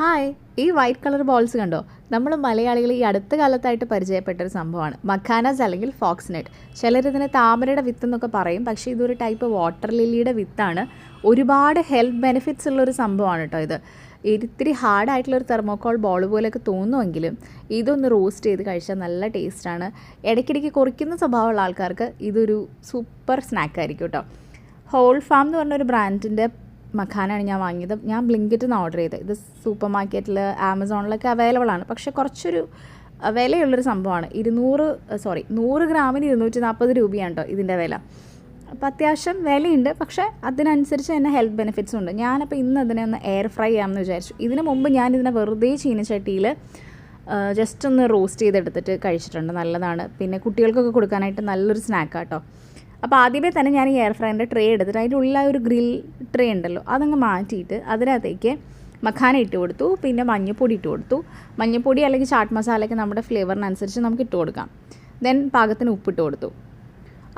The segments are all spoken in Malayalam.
ഹായ് ഈ വൈറ്റ് കളർ ബോൾസ് കണ്ടോ? നമ്മൾ മലയാളികൾ ഈ അടുത്ത കാലത്തായിട്ട് പരിചയപ്പെട്ട ഒരു സംഭവമാണ്. മഖാനാസ് അല്ലെങ്കിൽ ഫോക്സ് നെറ്റ്. ചിലരിതിനെ താമരയുടെ വിത്ത് എന്നൊക്കെ പറയും. പക്ഷേ ഇതൊരു ടൈപ്പ് വാട്ടർ ലില്ലിയുടെ വിത്താണ്. ഒരുപാട് ഹെൽത്ത് ബെനിഫിറ്റ്സ് ഉള്ളൊരു സംഭവമാണ് കേട്ടോ ഇത്. ഇത്തിരി ഹാർഡായിട്ടുള്ളൊരു തെർമോക്കോൾ ബോൾ പോലെയൊക്കെ തോന്നുമെങ്കിലും ഇതൊന്ന് റോസ്റ്റ് ചെയ്ത് കഴിച്ചാൽ നല്ല ടേസ്റ്റാണ് ഇടയ്ക്കിടയ്ക്ക് കുറിക്കുന്ന സ്വഭാവമുള്ള ആൾക്കാർക്ക് ഇതൊരു സൂപ്പർ സ്നാക്കായിരിക്കും കേട്ടോ ഹോൾ ഫാം എന്ന് പറഞ്ഞൊരു ബ്രാൻഡിന്റെ മഖാനാണ് ഞാൻ വാങ്ങിയത്. ഞാൻ ബ്ലിങ്കിറ്റ് നിന്ന് ഓർഡർ ചെയ്തത് ഇത് സൂപ്പർ മാർക്കറ്റിൽ ആമസോണിലൊക്കെ അവൈലബിൾ ആണ്. പക്ഷേ കുറച്ചൊരു വിലയുള്ളൊരു സംഭവമാണ് ഇരുന്നൂറ് സോറി നൂറ് ഗ്രാമിന് ഇരുന്നൂറ്റി നാൽപ്പത് രൂപയാണ് കേട്ടോ ഇതിന്റെ വില. അപ്പോൾ അത്യാവശ്യം വിലയുണ്ട്. പക്ഷേ അതിനനുസരിച്ച് തന്നെ ഹെൽത്ത് ബെനിഫിറ്റ്സും ഉണ്ട്. ഞാനപ്പോൾ ഇന്ന് അതിനെ ഒന്ന് എയർ ഫ്രൈ ചെയ്യാമെന്ന് വിചാരിച്ചു. ഇതിന് മുമ്പ് ഞാൻ ഇതിനെ വെറുതെ ചീനച്ചട്ടിയിൽ ജസ്റ്റ് ഒന്ന് റോസ്റ്റ് ചെയ്തെടുത്തിട്ട് കഴിച്ചിട്ടുണ്ട്. നല്ലതാണ്. പിന്നെ കുട്ടികൾക്കൊക്കെ കൊടുക്കാനായിട്ട് നല്ലൊരു സ്നാക്കാണ് കേട്ടോ അപ്പോൾ ആദ്യമേ തന്നെ ഞാൻ ഈ എയർ ഫ്രൈന്റെ ട്രേ എടുത്തിട്ട് അതിന്റെ ഉള്ള ഒരു ഗ്രിൽ ട്രേ ഉണ്ടല്ലോ അതങ്ങ് മാറ്റിയിട്ട് അതിനകത്തേക്ക് മഖാന ഇട്ട് കൊടുത്തു പിന്നെ മഞ്ഞൾപ്പൊടി ഇട്ട് കൊടുത്തു. മഞ്ഞൾപ്പൊടി അല്ലെങ്കിൽ ചാട്ട് മസാലയൊക്കെ നമ്മുടെ ഫ്ലേവറിനനുസരിച്ച് നമുക്ക് ഇട്ട് കൊടുക്കാം. ദെൻ പാകത്തിന് ഉപ്പിട്ട് കൊടുത്തു.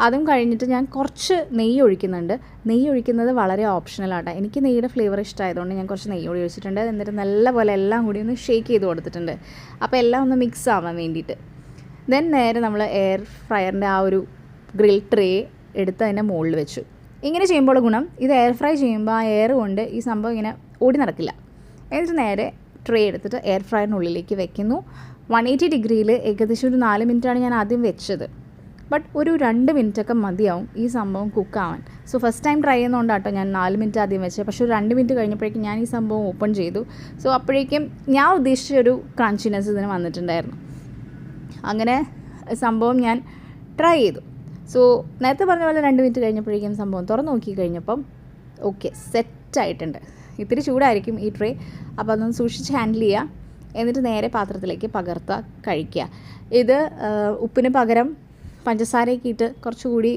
അതും കഴിഞ്ഞിട്ട് ഞാൻ കുറച്ച് നെയ്യ് ഒഴിക്കുന്നുണ്ട്. നെയ്യ് ഒഴിക്കുന്നത് വളരെ ഓപ്ഷണലാണ് എനിക്ക് നെയ്യുടെ ഫ്ലേവർ ഇഷ്ടമായതുകൊണ്ട് ഞാൻ കുറച്ച് നെയ്യ് ഒഴിച്ചിട്ടുണ്ട് എന്നിട്ട് നല്ലപോലെ എല്ലാം കൂടി ഒന്ന് ഷേക്ക് ചെയ്ത് കൊടുത്തിട്ടുണ്ട്. അപ്പോൾ എല്ലാം ഒന്ന് മിക്സ് ആവാൻ വേണ്ടിയിട്ട്. ദെൻ നേരെ നമ്മൾ എയർ ഫ്രയറിന്റെ ആ ഒരു ഗ്രിൽ ട്രേ എടുത്ത് അതിന്റെ മുകളിൽ വെച്ചു. ഇങ്ങനെ ചെയ്യുമ്പോൾ ഗുണം ഇത് എയർ ഫ്രൈ ചെയ്യുമ്പോൾ ആ എയർ കൊണ്ട് ഈ സംഭവം ഇങ്ങനെ ഓടി നടക്കില്ല. എന്നിട്ട് നേരെ ട്രേ എടുത്തിട്ട് എയർ ഫ്രയറിനുള്ളിലേക്ക് വെക്കുന്നു. വൺ എയ്റ്റി ഡിഗ്രിയിൽ ഏകദേശം ഒരു നാല് മിനിറ്റാണ് ഞാൻ ആദ്യം വെച്ചത്. ബട്ട് ഒരു രണ്ട് മിനിറ്റൊക്കെ മതിയാവും ഈ സംഭവം കുക്കാവാൻ സോ ഫസ്റ്റ് ടൈം ട്രൈ ചെയ്യുന്നതുകൊണ്ട് കേട്ടോ ഞാൻ നാല് മിനിറ്റ് ആദ്യം വെച്ചത്. പക്ഷേ ഒരു രണ്ട് മിനിറ്റ് കഴിഞ്ഞപ്പോഴേക്കും ഞാൻ ഈ സംഭവം ഓപ്പൺ ചെയ്തു. സോ അപ്പോഴേക്കും ഞാൻ ഉദ്ദേശിച്ച ഒരു ക്രഞ്ചിനെസ് ഇതിന് വന്നിട്ടുണ്ടായിരുന്നു. അങ്ങനെ സംഭവം ഞാൻ ട്രൈ ചെയ്തു. സോ നേരത്തെ പറഞ്ഞ പോലെ രണ്ട് മിനിറ്റ് കഴിഞ്ഞപ്പോഴേക്കും സംഭവം. തുറന്ന് നോക്കി കഴിഞ്ഞപ്പം ഓക്കെ സെറ്റായിട്ടുണ്ട് ഇത്തിരി ചൂടായിരിക്കും ഈ ട്രേ അപ്പോൾ അതൊന്ന് സൂക്ഷിച്ച് ഹാൻഡിൽ ചെയ്യുക എന്നിട്ട് നേരെ പാത്രത്തിലേക്ക് പകർത്തുക കഴിക്കുക. ഇത് ഉപ്പിന് പകരം പഞ്ചസാരയൊക്കെ ഇട്ട് കുറച്ചുകൂടി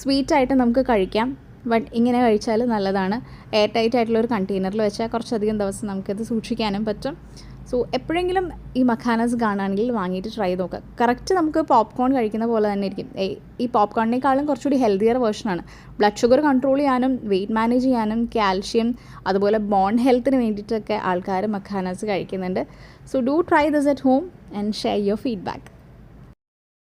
സ്വീറ്റായിട്ട് നമുക്ക് കഴിക്കാം. ബട്ട് ഇങ്ങനെ കഴിച്ചാൽ നല്ലതാണ്. എയർ ടൈറ്റ് ആയിട്ടുള്ള ഒരു കണ്ടെയ്നറിൽ വെച്ചാൽ കുറച്ചധികം ദിവസം നമുക്കത് സൂക്ഷിക്കാനും പറ്റും. സോ എപ്പോഴെങ്കിലും ഈ മഖാനസ് കാണുകയാണെങ്കിൽ വാങ്ങിയിട്ട് ട്രൈ ചെയ്ത് നോക്കുക കറക്റ്റ് നമുക്ക് പോപ്കോൺ കഴിക്കുന്ന പോലെ തന്നെ ഇരിക്കും. ഈ പോപ്കോണിനേക്കാളും കുറച്ചുകൂടി ഹെൽത്തിയർ വേർഷനാണ് ബ്ലഡ് ഷുഗർ കൺട്രോൾ ചെയ്യാനും വെയിറ്റ് മാനേജ് ചെയ്യാനും കാൽഷ്യം അതുപോലെ ബോൺ ഹെൽത്തിന് വേണ്ടിയിട്ടൊക്കെ ആൾക്കാർ മഖാനസ് കഴിക്കുന്നുണ്ട്. So do try this at home and share your feedback